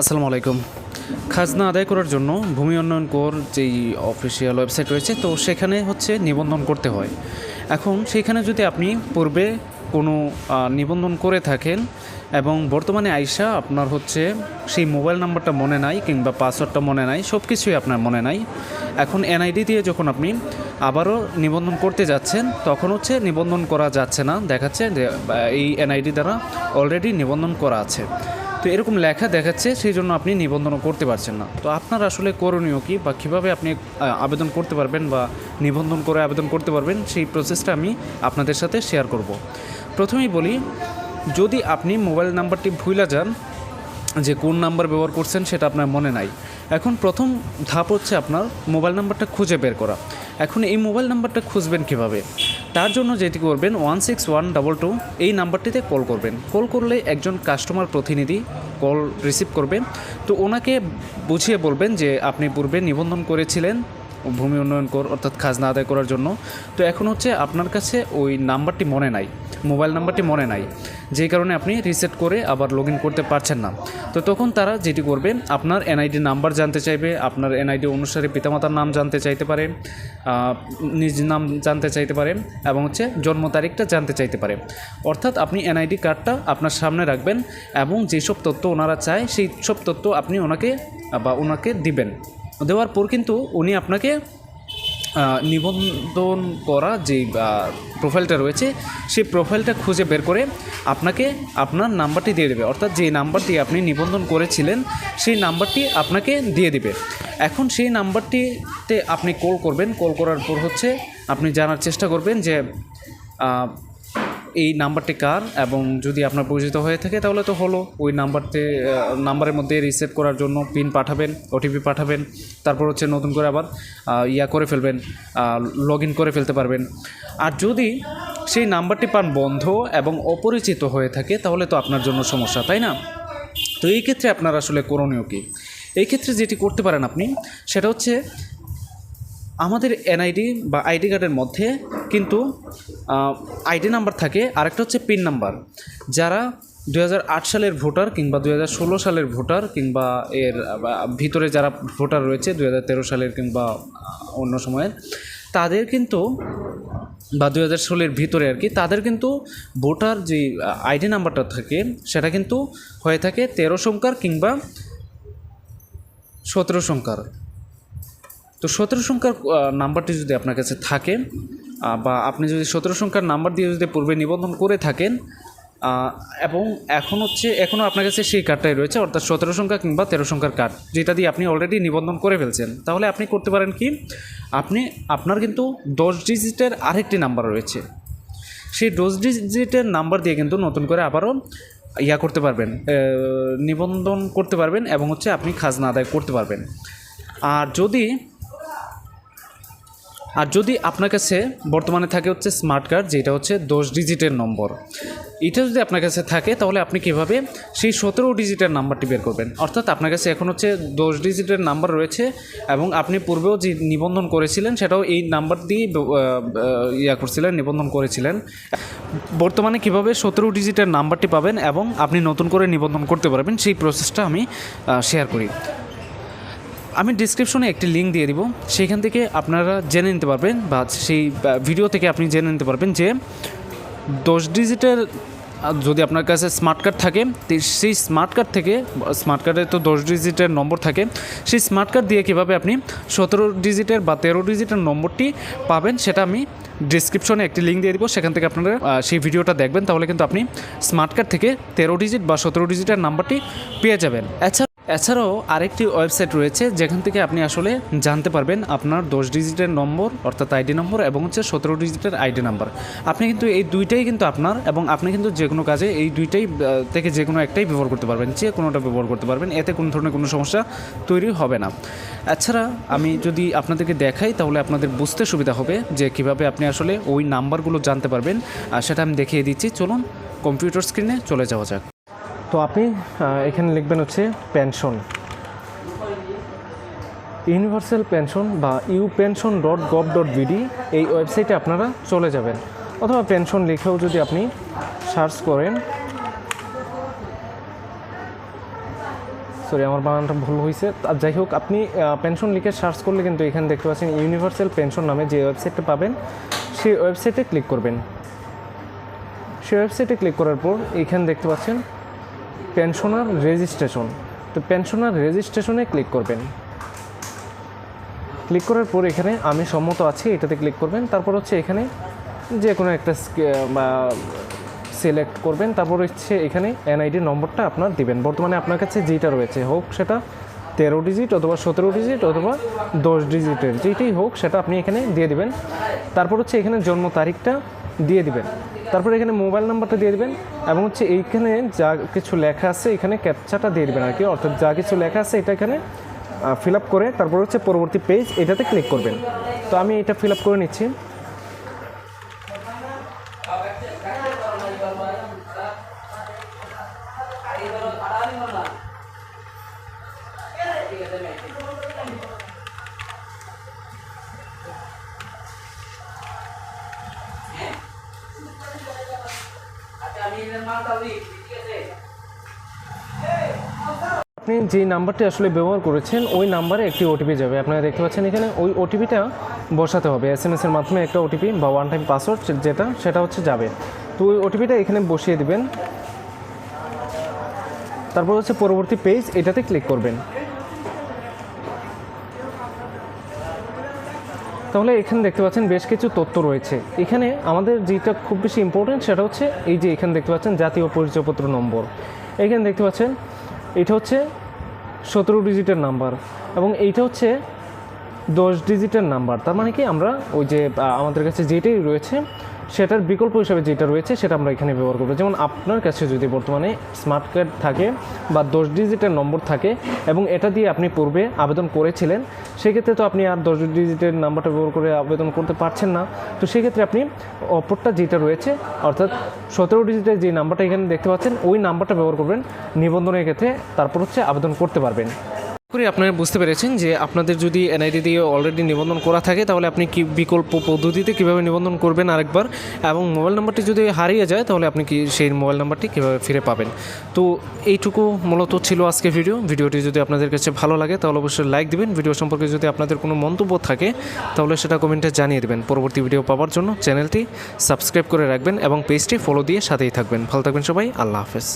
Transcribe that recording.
আসসালামু আলাইকুম। খাজনা আদায় করার জন্য ভূমি উন্নয়ন কর যেই অফিসিয়াল ওয়েবসাইট রয়েছে, তো সেখানে হচ্ছে নিবন্ধন করতে হয়। এখন সেখানে যদি আপনি পূর্বে কোনো নিবন্ধন করে থাকেন এবং বর্তমানে আইসা আপনার হচ্ছে সেই মোবাইল নাম্বারটা মনে নাই কিংবা পাসওয়ার্ডটা মনে নাই সব কিছুই আপনার মনে নাই, এখন এনআইডি দিয়ে যখন আপনি আবারও নিবন্ধন করতে যাচ্ছেন, তখন হচ্ছে নিবন্ধন করা যাচ্ছে না, দেখাচ্ছে যে এই এনআইডি দ্বারা অলরেডি নিবন্ধন করা আছে। তো এরকম লেখা দেখাচ্ছে, সেই জন্য আপনি নিবন্ধনও করতে পারছেন না। তো আপনার আসলে করণীয় কী? বা কীভাবে আপনি আবেদন করতে পারবেন বা নিবন্ধন করে আবেদন করতে পারবেন, সেই প্রসেসটা আমি আপনাদের সাথে শেয়ার করব। প্রথমেই বলি, যদি আপনি মোবাইল নাম্বারটি ভুলে যান, যে কোন নাম্বার ব্যবহার করছেন সেটা আপনার মনে নাই। এখন প্রথম ধাপ হচ্ছে আপনার মোবাইল নাম্বারটা খুঁজে বের করা। এখন এই মোবাইল নাম্বারটা খুঁজবেন কীভাবে? তার জন্য যেটি করবেন one six one double two এই নাম্বারটিতে কল করবেন। কল করলে একজন কাস্টমার প্রতিনিধি কল রিসিভ করবে। তো ওনাকে বুঝিয়ে বলবেন যে আপনি পূর্বে নিবন্ধন করেছিলেন ভূমি উন্নয়ন কর, অর্থাৎ খাজনা আদায় করার জন্য। তো এখন হচ্ছে আপনার কাছে ওই নাম্বারটি মনে নাই, মোবাইল নাম্বারটি মনে নাই যেই কারণে আপনি রিসেট করে আবার লগ করতে পারছেন না। তো তখন তারা যেটি করবে, আপনার এনআইডি নাম্বার জানতে চাইবে, আপনার এনআইডি অনুসারে পিতামাতার নাম জানতে চাইতে পারে নিজ নাম জানতে চাইতে পারে, এবং হচ্ছে জন্ম তারিখটা জানতে চাইতে পারে। অর্থাৎ আপনি এনআইডি কার্ডটা আপনার সামনে রাখবেন, এবং যেসব তথ্য ওনারা চায়, সেই সব তথ্য আপনি ওনাকে, বা ওনাকে দিবেন। দেওয়ার পর কিন্তু উনি আপনাকে নিবন্ধন করা যে প্রোফাইলটা রয়েছে, সেই প্রোফাইলটা খুঁজে বের করে আপনাকে আপনার নাম্বারটি দিয়ে দেবে। অর্থাৎ যে নাম্বার দিয়ে আপনি নিবন্ধন করেছিলেন, সেই নাম্বারটি আপনাকে দিয়ে দিবে। এখন সেই নাম্বারটিতে আপনি কল করবেন। কল করার পর হচ্ছে আপনি জানার চেষ্টা করবেন যে এই নাম্বারটি কার? এবং যদি আপনার পরিচিত হয়ে থাকে, তাহলে তো হলো। ওই নাম্বারতে নাম্বারের মধ্যে রিসেট করার জন্য পিন পাঠাবেন ওটিপি পাঠাবেন, তারপর হচ্ছে নতুন করে আবার ইয়া করে ফেলবেন লগ ইন করে ফেলতে পারবেন। আর যদি সেই নাম্বারটি পান বন্ধ এবং অপরিচিত হয়ে থাকে, তাহলে তো আপনার জন্য সমস্যা, তাই না? তো এই ক্ষেত্রে আপনার আসলে করণীয় কী? এই ক্ষেত্রে যেটি করতে পারেন আপনি, সেটা হচ্ছে আমাদের এনআইডি বা আইডি কার্ডের মধ্যে কিন্তু আইডি নাম্বার থাকে, আরেকটা হচ্ছে পিন নাম্বার যারা দু হাজার আট সালের ভোটার কিংবা দু হাজার ষোলো সালের ভোটার কিংবা এর ভিতরে যারা ভোটার রয়েছে দু হাজার তেরো সালের কিংবা অন্য সময়ের, তাদের কিন্তু, বা দু হাজার ষোলোর ভিতরে আর কি, তাদের কিন্তু ভোটার যে আইডি নাম্বারটা থাকে, সেটা কিন্তু হয়ে থাকে তেরো সংখ্যার কিংবা সতেরো সংখ্যার। তো সতেরো সংখ্যার নাম্বারটি যদি আপনার কাছে থাকে বা আপনি যদি সতেরো সংখ্যার নাম্বার দিয়ে যদি পূর্বে নিবন্ধন করে থাকেন এবং এখন হচ্ছে এখনও আপনার কাছে সেই কার্ডটাই রয়েছে, অর্থাৎ সতেরো সংখ্যা কিংবা তেরো সংখ্যার কার্ড, যেটা দিয়ে আপনি অলরেডি নিবন্ধন করে ফেলছেন, তাহলে আপনি করতে পারেন কি, আপনি, আপনার কিন্তু দশ ডিজিটের আরেকটি নাম্বার রয়েছে। সেই দশ ডিজিটের নাম্বার দিয়ে কিন্তু নতুন করে আবারও ইয়া করতে পারবেন নিবন্ধন করতে পারবেন এবং হচ্ছে আপনি খাজনা আদায় করতে পারবেন। আর যদি আর যদি আপনার কাছে বর্তমানে থাকে হচ্ছে স্মার্ট কার্ড যেটা হচ্ছে দশ ডিজিটের নম্বর। এটা যদি আপনার কাছে থাকে, তাহলে আপনি কীভাবে সেই সতেরো ডিজিটের নাম্বারটি বের করবেন? অর্থাৎ আপনার কাছে এখন হচ্ছে দশ ডিজিটের নাম্বার রয়েছে এবং আপনি পূর্বেও যে নিবন্ধন করেছিলেন, সেটাও এই নাম্বার দিয়েই ইয়া করছিলেন, নিবন্ধন করেছিলেন। বর্তমানে কীভাবে সতেরো ডিজিটের নাম্বারটি পাবেন এবং আপনি নতুন করে নিবন্ধন করতে পারবেন, সেই প্রসেসটা আমি শেয়ার করি। আমি ডিসক্রিপশনে একটি লিঙ্ক দিয়ে দিব। সেখান থেকে আপনারা জেনে নিতে পারবেন বা সেই ভিডিও থেকে আপনি জেনে নিতে পারবেন যে দশ ডিজিটের যদি আপনার কাছে স্মার্ট কার্ড থাকে সেই স্মার্ট কার্ড থেকে স্মার্ট কার্ডে তো দশ ডিজিটের নম্বর থাকে, সেই স্মার্ট কার্ড দিয়ে কীভাবে আপনি সতেরো ডিজিটের বা তেরো ডিজিটের নম্বরটি পাবেন সেটা আমি ডিসক্রিপশনে একটি লিঙ্ক দিয়ে দিব। সেখান থেকে আপনারা সেই ভিডিওটা দেখবেন, তাহলে কিন্তু আপনি স্মার্ট কার্ড থেকে তেরো ডিজিট বা সতেরো ডিজিটের নাম্বারটি পেয়ে যাবেন। এছাড়া এছাড়াও আরেকটি ওয়েবসাইট রয়েছে, যেখান থেকে আপনি আসলে জানতে পারবেন আপনার দশ ডিজিটের নম্বর, অর্থাৎ আইডি নম্বর এবং হচ্ছে সতেরো ডিজিটের আইডি নাম্বার। আপনি কিন্তু এই দুইটাই কিন্তু আপনার এবং আপনি কিন্তু যে কোনো কাজে এই দুইটাই থেকে যে কোনো একটাই ব্যবহার করতে পারবেন, যে কোনোটা ব্যবহার করতে পারবেন, এতে কোনো ধরনের কোনো সমস্যা তৈরি হবে না। এছাড়া আমি যদি আপনাদেরকে দেখাই, তাহলে আপনাদের বুঝতে সুবিধা হবে যে কীভাবে আপনি আসলে ওই নাম্বারগুলো জানতে পারবেন। আর সেটা আমি দেখিয়ে দিচ্ছি। চলুন, কম্পিউটার স্ক্রিনে চলে যাওয়া যাক। তো আপনি এখানে লিখবেন হচ্ছে পেনশন ইউনিভার্সাল পেনশন বা U pension dot gov dot BD এই ওয়েবসাইটে আপনারা চলে যাবেন। অথবা পেনশন লিখেও যদি আপনি সার্চ করেন। সরি আমার বানানটা ভুল হয়েছে আর যাই হোক, আপনি পেনশন লিখে সার্চ করলে কিন্তু এখানে দেখতে পাচ্ছেন ইউনিভার্সাল পেনশন নামে যে ওয়েবসাইটটা পাবেন, সেই ওয়েবসাইটে ক্লিক করবেন। সেই ওয়েবসাইটে ক্লিক করার পর এখানে দেখতে পাচ্ছেন পেনশনার রেজিস্ট্রেশন। তো পেনশনার রেজিস্ট্রেশনে ক্লিক করবেন। ক্লিক করার পর এখানে আমি সম্মত আছি, এটাতে ক্লিক করবেন। তারপর হচ্ছে এখানে যে কোনো একটা সিলেক্ট করবেন। তারপর হচ্ছে এখানে এনআইডি নম্বরটা আপনার দিবেন। বর্তমানে আপনার কাছে যেটা রয়েছে, হোক সেটা তেরো ডিজিট অথবা সতেরো ডিজিট অথবা দশ ডিজিটের যেটাই হোক সেটা আপনি এখানে দিয়ে দিবেন। তারপর হচ্ছে এখানে জন্ম তারিখটা দিয়ে দিবেন। তারপর এখানে মোবাইল নাম্বারটা দিয়ে দিবেন এবং হচ্ছে এইখানে যা কিছু লেখা আছে, এখানে ক্যাপচাটা দিয়ে দেবেন আর কি অর্থাৎ যা কিছু লেখা আছে, এটা এখানে ফিল আপ করে তারপর হচ্ছে পরবর্তী পেজ এটাতে ক্লিক করবেন। তো আমি এটা ফিল আপ করে নিচ্ছি। আপনি যে নাম্বারটি আসলে ব্যবহার করেছেন, ওই নাম্বারে একটি ওটিপি যাবে। আপনারা দেখতে পাচ্ছেন এখানে ওই ওটিপিটা বসাতে হবে। এস এম এসের মাধ্যমে একটা ওটিপি বা ওয়ান টাইম পাসওয়ার্ড যেটা, সেটা হচ্ছে যাবে। তো ওই ওটিপিটা এখানে বসিয়ে দিবেন। তারপর হচ্ছে পরবর্তী পেজ এটাতে ক্লিক করবেন। তাহলে এখানে দেখতে পাচ্ছেন বেশ কিছু তথ্য রয়েছে। এখানে আমাদের যেটা খুব বেশি ইম্পর্টেন্ট সেটা হচ্ছে এই যে এখানে দেখতে পাচ্ছেন জাতীয় পরিচয়পত্র নম্বর। এখানে দেখতে পাচ্ছেন এটা হচ্ছে সতেরো ডিজিটের নাম্বার এবং এইটা হচ্ছে দশ ডিজিটের নাম্বার। তার মানে কি আমরা ওই যে আমাদের কাছে যেটাই রয়েছে সেটার বিকল্প হিসাবে যেটা রয়েছে সেটা আমরা এখানে ব্যবহার করব। যেমন আপনার কাছে যদি বর্তমানে স্মার্ট কার্ড থাকে বা দশ ডিজিটের নম্বর থাকে এবং এটা দিয়ে আপনি পূর্বে আবেদন করেছিলেন, সেক্ষেত্রে তো আপনি আর দশ ডিজিটের নাম্বারটা ব্যবহার করে আবেদন করতে পারছেন না। তো সেক্ষেত্রে আপনি অপরটা যেটা রয়েছে, অর্থাৎ সতেরো ডিজিটের যে নাম্বারটা এখানে দেখতে পাচ্ছেন, ওই নাম্বারটা ব্যবহার করবেন। নিবন্ধনের ক্ষেত্রে তারপর হচ্ছে আবেদন করতে পারবেন। করি, আপনারা বুঝতে পেরেছেন যে আপনাদের যদি এনআইডি দিয়ে অলরেডি নিবন্ধন করা থাকে, তাহলে আপনি কি বিকল্প পদ্ধতিতে কীভাবে নিবন্ধন করবেন আরেকবার? এবং মোবাইল নাম্বারটি যদি হারিয়ে যায়, তাহলে আপনি কি সেই মোবাইল নাম্বারটি কীভাবে ফিরে পাবেন? তো এইটুকু মূলত ছিল আজকে ভিডিও। ভিডিওটি যদি আপনাদের কাছে ভালো লাগে, তাহলে অবশ্যই লাইক দিবেন। ভিডিও সম্পর্কে যদি আপনাদের কোনো মন্তব্য থাকে, তাহলে সেটা কমেন্টে জানিয়ে দেবেন। পরবর্তী ভিডিও পাওয়ার জন্য চ্যানেলটি সাবস্ক্রাইব করে রাখবেন এবং পেজটি ফলো দিয়ে সাথেই থাকবেন। ভালো থাকবেন সবাই। আল্লাহ হাফেজ।